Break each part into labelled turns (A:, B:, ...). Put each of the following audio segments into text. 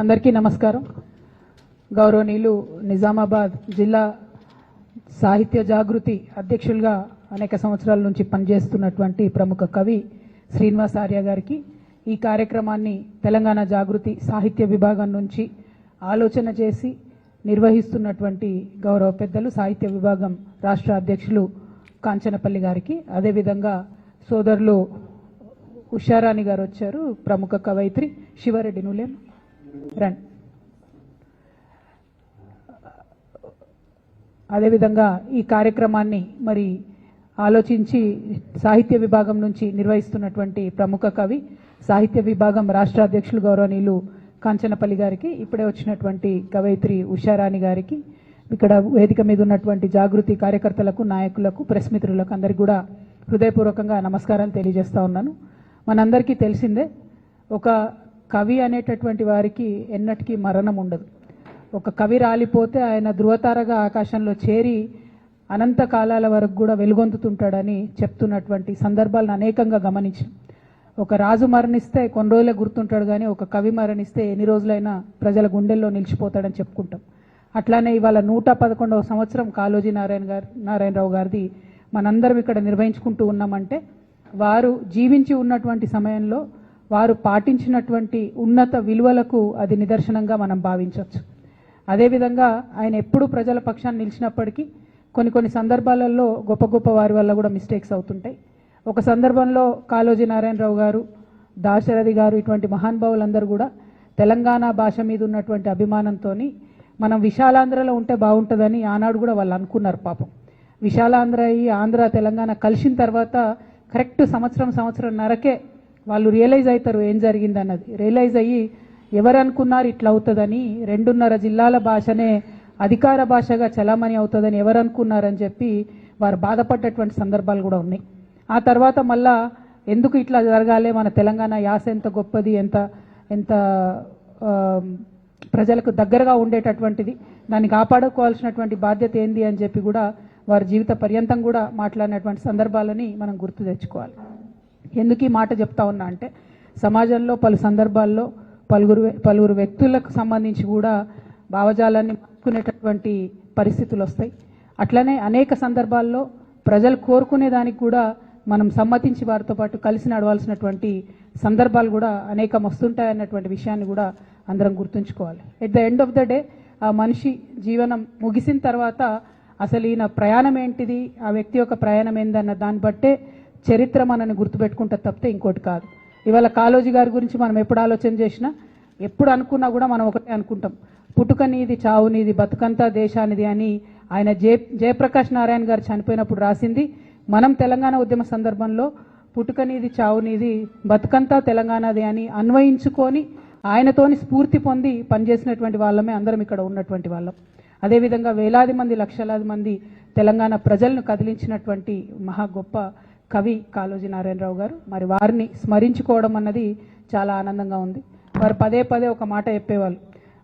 A: అందరికీ నమస్కారం. గౌరవనీయులు నిజామాబాద్ జిల్లా సాహిత్య జాగృతి అధ్యక్షులుగా అనేక సంవత్సరాల నుంచి పనిచేస్తున్నటువంటి ప్రముఖ కవి శ్రీనివాస్ ఆర్య గారికి ఈ కార్యక్రమాన్ని తెలంగాణ జాగృతి సాహిత్య విభాగం నుంచి ఆలోచన చేసి నిర్వహిస్తున్నటువంటి గౌరవ పెద్దలు సాహిత్య విభాగం రాష్ట్ర అధ్యక్షులు కాంచనపల్లి గారికి. అదేవిధంగా సోదరులు ఉషారాణి గారు వచ్చారు ప్రముఖ కవయిత్రి శివారెడ్డి నులేం. రండి అదేవిధంగా ఈ కార్యక్రమాన్ని మరి ఆలోచించి సాహిత్య విభాగం నుంచి నిర్వహిస్తున్నటువంటి ప్రముఖ కవి సాహిత్య విభాగం రాష్ట్ర అధ్యక్షులు గౌరవనీయులు కాంచనపల్లి గారికి ఇప్పుడే వచ్చినటువంటి కవయిత్రి ఉషారాణి గారికి ఇక్కడ వేదిక మీద ఉన్నటువంటి జాగృతి కార్యకర్తలకు నాయకులకు ప్రెస్ మిత్రులకు అందరికీ కూడా హృదయపూర్వకంగా నమస్కారం తెలియజేస్తా ఉన్నాను. మనందరికీ తెలిసిందే ఒక కవి అనేటటువంటి వారికి ఎన్నటికీ మరణం ఉండదు. ఒక కవి రాలిపోతే ఆయన ధృవతారగా ఆకాశంలో చేరి అనంత కాలాల వరకు కూడా వెలుగొందుతుంటాడని చెప్తున్నటువంటి సందర్భాలను అనేకంగా గమనించాం. ఒక రాజు మరణిస్తే కొన్ని రోజులే గుర్తుంటాడు కానీ ఒక కవి మరణిస్తే ఎన్ని రోజులైనా ప్రజల గుండెల్లో నిలిచిపోతాడని చెప్పుకుంటాం. అట్లానే ఇవాళ నూట పదకొండవ సంవత్సరం కాళోజీ నారాయణ గారు నారాయణరావు గారిది మనందరం ఇక్కడ నిర్వహించుకుంటూ ఉన్నామంటే వారు జీవించి ఉన్నటువంటి సమయంలో వారు పాటించినటువంటి ఉన్నత విలువలకు అది నిదర్శనంగా మనం భావించవచ్చు. అదేవిధంగా ఆయన ఎప్పుడూ ప్రజల పక్షాన్ని నిలిచినప్పటికీ కొన్ని కొన్ని సందర్భాలలో గొప్ప గొప్ప వారి వల్ల కూడా మిస్టేక్స్ అవుతుంటాయి. ఒక సందర్భంలో కాళోజీ నారాయణరావు గారు దాశరథి గారు ఇటువంటి మహానుభావులందరూ కూడా తెలంగాణ భాష మీద ఉన్నటువంటి అభిమానంతో మనం విశాలాంధ్రలో ఉంటే బాగుంటుందని ఆనాడు కూడా వాళ్ళు అనుకున్నారు పాపం. విశాలాంధ్ర అయ్యి ఆంధ్ర తెలంగాణ కలిసిన తర్వాత కరెక్ట్ సంవత్సరం సంవత్సరం నరకే వాళ్ళు రియలైజ్ అవుతారు ఏం జరిగింది అన్నది రియలైజ్ అయ్యి ఎవరు అనుకున్నారు ఇట్లా అవుతుందని రెండున్నర జిల్లాల భాషనే అధికార భాషగా చలామణి అవుతుందని ఎవరు అనుకున్నారని చెప్పి వారు బాధపడ్డటువంటి సందర్భాలు కూడా ఉన్నాయి. ఆ తర్వాత మళ్ళా ఎందుకు ఇట్లా జరగాలి మన తెలంగాణ యాస ఎంత గొప్పది ఎంత ఎంత ప్రజలకు దగ్గరగా ఉండేటటువంటిది దాన్ని కాపాడుకోవాల్సినటువంటి బాధ్యత ఏంది అని చెప్పి కూడా వారి జీవిత పర్యంతం కూడా మాట్లాడినటువంటి సందర్భాలని మనం గుర్తు తెచ్చుకోవాలి. ఎందుకు ఈ మాట చెప్తా ఉన్నా అంటే సమాజంలో పలు సందర్భాల్లో పలువురు పలువురు వ్యక్తులకు సంబంధించి కూడా భావజాలాన్ని మార్చుకునేటటువంటి పరిస్థితులు వస్తాయి. అట్లనే అనేక సందర్భాల్లో ప్రజలు కోరుకునే దానికి కూడా మనం సమ్మతించి వారితో పాటు కలిసి నడవాల్సినటువంటి సందర్భాలు కూడా అనేకం వస్తుంటాయి అన్నటువంటి విషయాన్ని కూడా అందరం గుర్తుంచుకోవాలి. At the end of the day ఆ మనిషి జీవనం ముగిసిన తర్వాత అసలు ఈయన ప్రయాణం ఏంటిది ఆ వ్యక్తి యొక్క ప్రయాణం ఏందన్న దాన్ని బట్టే చరిత్ర మనని గుర్తుపెట్టుకుంటే తప్పితే ఇంకోటి కాదు. ఇవాళ కాలోజీ గారి గురించి మనం ఎప్పుడు ఆలోచన చేసినా ఎప్పుడు అనుకున్నా కూడా మనం ఒకటే అనుకుంటాం. పుట్టుక నీది చావు నీది బతుకంతా దేశానిది అని ఆయన జయ జయప్రకాష్ నారాయణ గారు చనిపోయినప్పుడు రాసింది మనం తెలంగాణ ఉద్యమ సందర్భంలో పుట్టుక నీది చావు నీది బతుకంతా తెలంగాణది అని అన్వయించుకొని ఆయనతోని స్ఫూర్తి పొంది పనిచేసినటువంటి వాళ్ళమే అందరం ఇక్కడ ఉన్నటువంటి వాళ్ళం. అదేవిధంగా వేలాది మంది లక్షలాది మంది తెలంగాణ ప్రజలను కదిలించినటువంటి మహా గొప్ప కవి కాళోజీ నారాయణరావు గారు. మరి వారిని స్మరించుకోవడం అన్నది చాలా ఆనందంగా ఉంది. వారు పదే పదే ఒక మాట చెప్పేవాళ్ళు.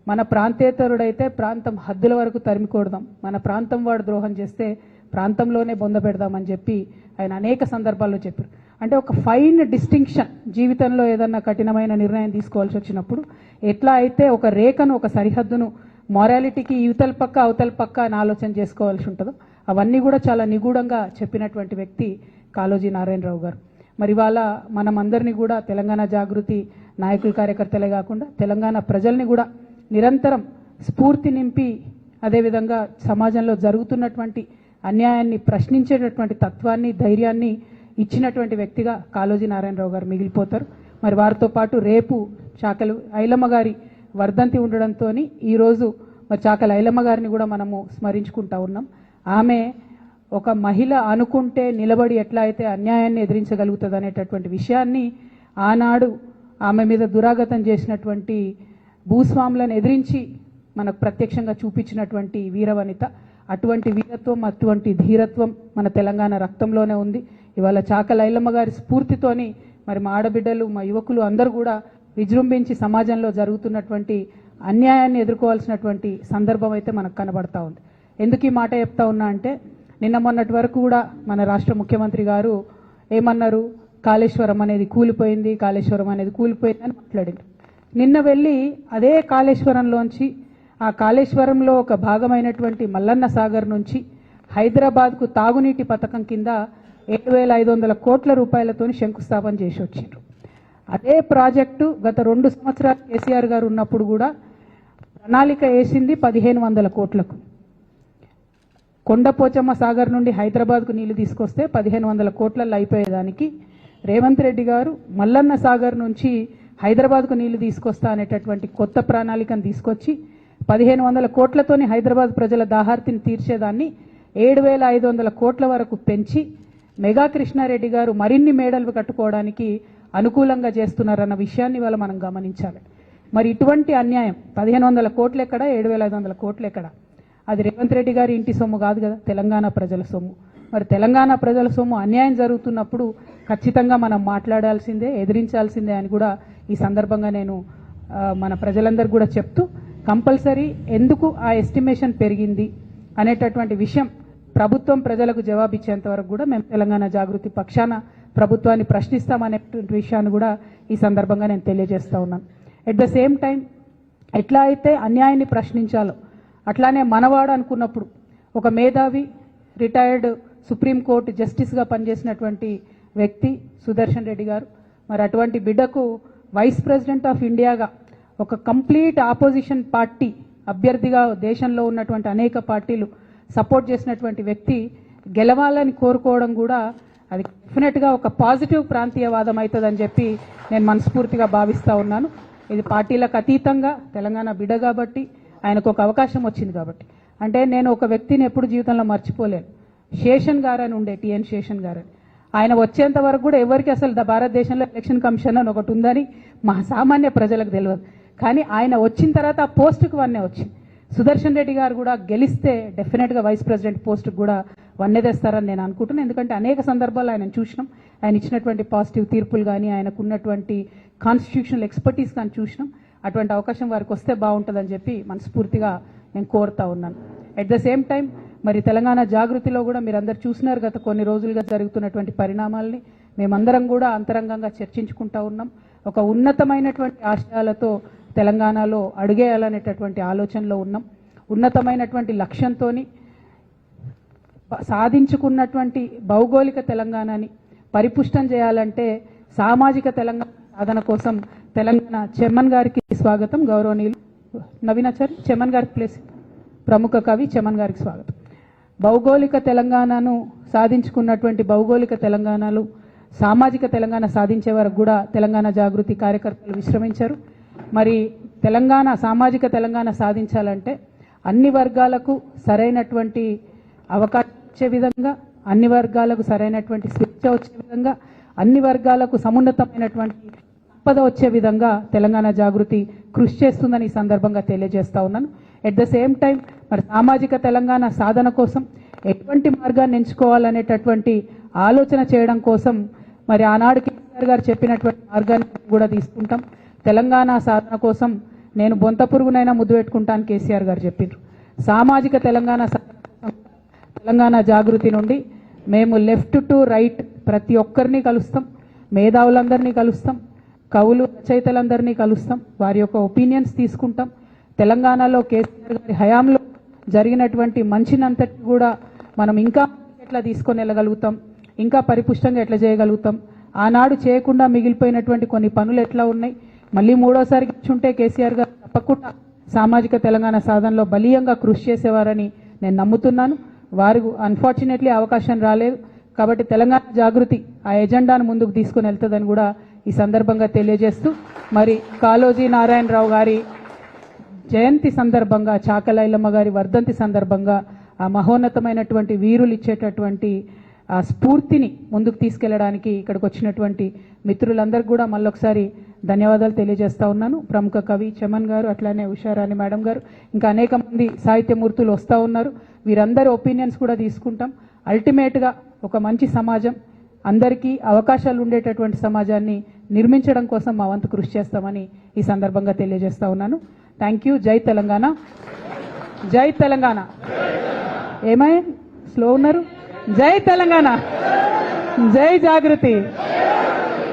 A: మన ప్రాంతేతరుడైతే ప్రాంతం హద్దుల వరకు తరిమికూడదాం మన ప్రాంతం వాడు ద్రోహం చేస్తే ప్రాంతంలోనే బొంద పెడదామని చెప్పి ఆయన అనేక సందర్భాల్లో చెప్పారు. అంటే ఒక ఫైన్ డిస్టింక్షన్ జీవితంలో ఏదన్నా కఠినమైన నిర్ణయం తీసుకోవాల్సి వచ్చినప్పుడు ఎట్లా అయితే ఒక రేఖను ఒక సరిహద్దును మొరాలిటీకి ఇవతల పక్క అవతల పక్క అని ఆలోచన చేసుకోవాల్సి ఉంటుందో అవన్నీ కూడా చాలా నిగూఢంగా చెప్పినటువంటి వ్యక్తి కాళోజీ నారాయణరావు గారు. మరి వాళ్ళ మనమందరినీ కూడా తెలంగాణ జాగృతి నాయకుల కార్యకర్తలే కాకుండా తెలంగాణ ప్రజల్ని కూడా నిరంతరం స్ఫూర్తి నింపి అదేవిధంగా సమాజంలో జరుగుతున్నటువంటి అన్యాయాన్ని ప్రశ్నించేటటువంటి తత్వాన్ని ధైర్యాన్ని ఇచ్చినటువంటి వ్యక్తిగా కాళోజీ నారాయణరావు గారు మిగిలిపోతారు. మరి వారితో పాటు రేపు చాకలు ఐలమ్మ గారి వర్ధంతి ఉండడంతో ఈరోజు మరి చాకలి ఐలమ్మ గారిని కూడా మనము స్మరించుకుంటా ఉన్నాం. ఆమె ఒక మహిళ అనుకుంటే నిలబడి ఎట్లా అయితే అన్యాయాన్ని ఎదిరించగలుగుతుంది అనేటటువంటి విషయాన్ని ఆనాడు ఆమె మీద దురాగతం చేసినటువంటి భూస్వాములను ఎదిరించి మనకు ప్రత్యక్షంగా చూపించినటువంటి వీరవనిత అటువంటి వీరత్వం అటువంటి ధీరత్వం మన తెలంగాణ రక్తంలోనే ఉంది. ఇవాళ చాక లైలమ్మ గారి స్ఫూర్తితోని మరి మా ఆడబిడ్డలు మా యువకులు అందరూ కూడా విజృంభించి సమాజంలో జరుగుతున్నటువంటి అన్యాయాన్ని ఎదుర్కోవాల్సినటువంటి సందర్భం అయితే మనకు కనబడతా ఉంది. ఎందుకు ఈ మాట చెప్తా ఉన్నా అంటే నిన్న మొన్నటి వరకు కూడా మన రాష్ట్ర ముఖ్యమంత్రి గారు ఏమన్నారు? కాళేశ్వరం అనేది కూలిపోయింది కాళేశ్వరం అనేది కూలిపోయిందని మాట్లాడారు. నిన్న వెళ్ళి అదే కాళేశ్వరంలోంచి ఆ కాళేశ్వరంలో ఒక భాగమైనటువంటి మల్లన్న సాగర్ నుంచి హైదరాబాద్కు తాగునీటి పథకం కింద ఏడు వేల ఐదు వందల కోట్ల రూపాయలతో శంకుస్థాపన చేసి వచ్చిండ్రు అదే ప్రాజెక్టు గత రెండు సంవత్సరాలు కేసీఆర్ గారు ఉన్నప్పుడు కూడా ప్రణాళిక వేసింది పదిహేను వందల కోట్లకు. కొండపోచమ్మ సాగర్ నుండి హైదరాబాద్కు నీళ్ళు తీసుకొస్తే పదిహేను వందల కోట్లలో అయిపోయేదానికి. రేవంత్ రెడ్డి గారు మల్లన్న సాగర్ నుంచి హైదరాబాద్కు నీళ్ళు తీసుకొస్తా అనేటటువంటి కొత్త ప్రణాళికను తీసుకొచ్చి పదిహేను వందల కోట్లతోని హైదరాబాద్ ప్రజల దాహార్తిని తీర్చేదాన్ని ఏడు వేల ఐదు వందల కోట్ల వరకు పెంచి మెగా కృష్ణారెడ్డి గారు మరిన్ని మేడలు కట్టుకోవడానికి అనుకూలంగా చేస్తున్నారన్న విషయాన్ని ఇవాళ మనం గమనించాలి. మరి ఇటువంటి అన్యాయం పదిహేను వందల కోట్లు ఎక్కడ ఏడు వేల ఐదు వందల కోట్లు ఎక్కడ అది రేవంత్ రెడ్డి గారి ఇంటి సొమ్ము కాదు కదా తెలంగాణ ప్రజల సొమ్ము. మరి తెలంగాణ ప్రజల సొమ్ము అన్యాయం జరుగుతున్నప్పుడు ఖచ్చితంగా మనం మాట్లాడాల్సిందే ఎదిరించాల్సిందే అని కూడా ఈ సందర్భంగా నేను మన ప్రజలందరూ కూడా చెప్తూ కంపల్సరీ ఎందుకు ఆ ఎస్టిమేషన్ పెరిగింది అనేటటువంటి విషయం ప్రభుత్వం ప్రజలకు జవాబిచ్చేంత వరకు కూడా మేము తెలంగాణ జాగృతి పక్షాన ప్రభుత్వాన్ని ప్రశ్నిస్తామనేటువంటి విషయాన్ని కూడా ఈ సందర్భంగా నేను తెలియజేస్తూ ఉన్నాను. ఎట్ ద సేమ్ టైం ఎట్లా అయితే అన్యాయాన్ని ప్రశ్నించాలో అట్లానే మనవాడు అనుకున్నప్పుడు ఒక మేధావి రిటైర్డ్ సుప్రీంకోర్టు జస్టిస్గా పనిచేసినటువంటి వ్యక్తి సుదర్శన్ రెడ్డి గారు. మరి అటువంటి బిడ్డకు వైస్ ప్రెసిడెంట్ ఆఫ్ ఇండియాగా ఒక కంప్లీట్ ఆపోజిషన్ పార్టీ అభ్యర్థిగా దేశంలో ఉన్నటువంటి అనేక పార్టీలు సపోర్ట్ చేసినటువంటి వ్యక్తి గెలవాలని కోరుకోవడం కూడా అది డెఫినెట్గా ఒక పాజిటివ్ ప్రాంతీయవాదం అవుతుందని చెప్పి నేను మనస్ఫూర్తిగా భావిస్తూ ఉన్నాను. ఇది పార్టీలకు అతీతంగా తెలంగాణ బిడ్డ కాబట్టి ఆయనకు ఒక అవకాశం వచ్చింది కాబట్టి. అంటే నేను ఒక వ్యక్తిని ఎప్పుడు జీవితంలో మర్చిపోలేను. శేషన్ గారు అని ఉండే టిఎన్ శేషన్ గారు అని ఆయన వచ్చేంత వరకు కూడా ఎవరికి అసలు భారతదేశంలో ఎలక్షన్ కమిషన్ అని ఒకటి ఉందని మా సామాన్య ప్రజలకు తెలియదు. కానీ ఆయన వచ్చిన తర్వాత ఆ పోస్టుకు వన్నే వచ్చింది. సుదర్శన్ రెడ్డి గారు కూడా గెలిస్తే డెఫినెట్గా వైస్ ప్రెసిడెంట్ పోస్టుకు కూడా వన్నే తెస్తారని నేను అనుకుంటున్నాను ఎందుకంటే అనేక సందర్భాలు ఆయన చూసినాం. ఆయన ఇచ్చినటువంటి పాజిటివ్ తీర్పులు కానీ ఆయనకు ఉన్నటువంటి కాన్స్టిట్యూషనల్ ఎక్స్పర్టీస్ కానీ చూసినాం. అటువంటి అవకాశం వారికి వస్తే బాగుంటుందని చెప్పి మనస్ఫూర్తిగా నేను కోరుతా ఉన్నాను. ఎట్ ద సేమ్ టైం మరి తెలంగాణ జాగృతిలో కూడా మీరు చూసినారు గత కొన్ని రోజులుగా జరుగుతున్నటువంటి పరిణామాల్ని. మేమందరం కూడా అంతరంగంగా చర్చించుకుంటా ఉన్నాం. ఒక ఉన్నతమైనటువంటి ఆశయాలతో తెలంగాణలో అడుగేయాలనేటటువంటి ఆలోచనలో ఉన్నాం. ఉన్నతమైనటువంటి లక్ష్యంతోని సాధించుకున్నటువంటి భౌగోళిక తెలంగాణని పరిపుష్టం చేయాలంటే సామాజిక తెలంగాణ సాధన కోసం తెలంగాణ చెమ్మన్ గారికి స్వాగతం. గౌరవనీయులు నవీనాచారి చెమ్మన్ గారికి ప్లేస్ ప్రముఖ కవి చెమన్ గారికి స్వాగతం. భౌగోళిక తెలంగాణను సాధించుకున్నటువంటి భౌగోళిక తెలంగాణలు సామాజిక తెలంగాణ సాధించే వరకు కూడా తెలంగాణ జాగృతి కార్యకర్తలు విశ్రమించారు. మరి తెలంగాణ సామాజిక తెలంగాణ సాధించాలంటే అన్ని వర్గాలకు సరైనటువంటి అవకాశం వచ్చే విధంగా అన్ని వర్గాలకు సరైనటువంటి స్వేచ్ఛ వచ్చే విధంగా అన్ని వర్గాలకు సమున్నతమైనటువంటి సంపద వచ్చే విధంగా తెలంగాణ జాగృతి కృషి చేస్తుందని ఈ సందర్భంగా తెలియజేస్తా ఉన్నాను. ఎట్ ద సేమ్ టైం మరి సామాజిక తెలంగాణ సాధన కోసం ఎటువంటి మార్గాన్ని ఎంచుకోవాలనేటటువంటి ఆలోచన చేయడం కోసం మరి ఆనాడు కేసీఆర్ గారు చెప్పినటువంటి మార్గాన్ని కూడా తీసుకుంటాం. తెలంగాణ సాధన కోసం నేను బొంత పురుగునైనా ముద్దు పెట్టుకుంటాను కేసీఆర్ గారు చెప్పిండ్రు సామాజిక తెలంగాణ సాధన తెలంగాణ జాగృతి నుండి మేము లెఫ్ట్ టు రైట్ ప్రతి ఒక్కరిని కలుస్తాం. మేధావులందరినీ కలుస్తాం. కవులు రచయితలందరినీ కలుస్తాం. వారి యొక్క ఒపీనియన్స్ తీసుకుంటాం. తెలంగాణలో కేసీఆర్ గారి హయాంలో జరిగినటువంటి మంచినంతటి కూడా మనం ఇంకా ఎట్లా తీసుకొని వెళ్ళగలుగుతాం? ఇంకా పరిపుష్టంగా ఎట్లా చేయగలుగుతాం? ఆనాడు చేయకుండా మిగిలిపోయినటువంటి కొన్ని పనులు ఎట్లా ఉన్నాయి? మళ్ళీ మూడోసారి ఉంటే కేసీఆర్ గారు తప్పకుండా సామాజిక తెలంగాణ సాధనలో బలీయంగా కృషి చేసేవారని నేను నమ్ముతున్నాను. వారు అన్ఫార్చునేట్లీ అవకాశం రాలేదు. కాబట్టి తెలంగాణ జాగృతి ఆ ఎజెండాను ముందుకు తీసుకుని వెళ్తుందని కూడా ఈ సందర్భంగా తెలియజేస్తూ మరి కాళోజీ నారాయణరావు గారి జయంతి సందర్భంగా చాకలైలమ్మ గారి వర్ధంతి సందర్భంగా ఆ మహోన్నతమైనటువంటి వీరులు ఇచ్చేటటువంటి ఆ స్ఫూర్తిని ముందుకు తీసుకెళ్ళడానికి ఇక్కడికి వచ్చినటువంటి మిత్రులందరికీ కూడా మళ్ళొకసారి ధన్యవాదాలు తెలియజేస్తా ఉన్నాను. ప్రముఖ కవి చమన్ గారు అట్లానే ఉషారాణి మేడం గారు ఇంకా అనేక మంది సాహిత్యమూర్తులు వస్తూ ఉన్నారు. వీరందరి ఒపీనియన్స్ కూడా తీసుకుంటాం. అల్టిమేట్గా ఒక మంచి సమాజం అందరికీ అవకాశాలు ఉండేటటువంటి సమాజాన్ని నిర్మించడం కోసం మా వంతు కృషి చేస్తామని ఈ సందర్భంగా తెలియజేస్తా ఉన్నాను. థ్యాంక్ యూ జై తెలంగాణ. జై తెలంగాణ. ఏమై? స్లో ఉన్నారు? జై తెలంగాణ. జై జాగృతి.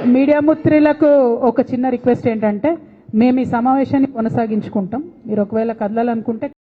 A: మీడియా ముత్రిలకు ఒక చిన్న రిక్వెస్ట్ ఏంటంటే మేము ఈ సమావేశాన్ని కొనసాగించుకుంటాం. మీరు ఒకవేళ కదలాలనుకుంటే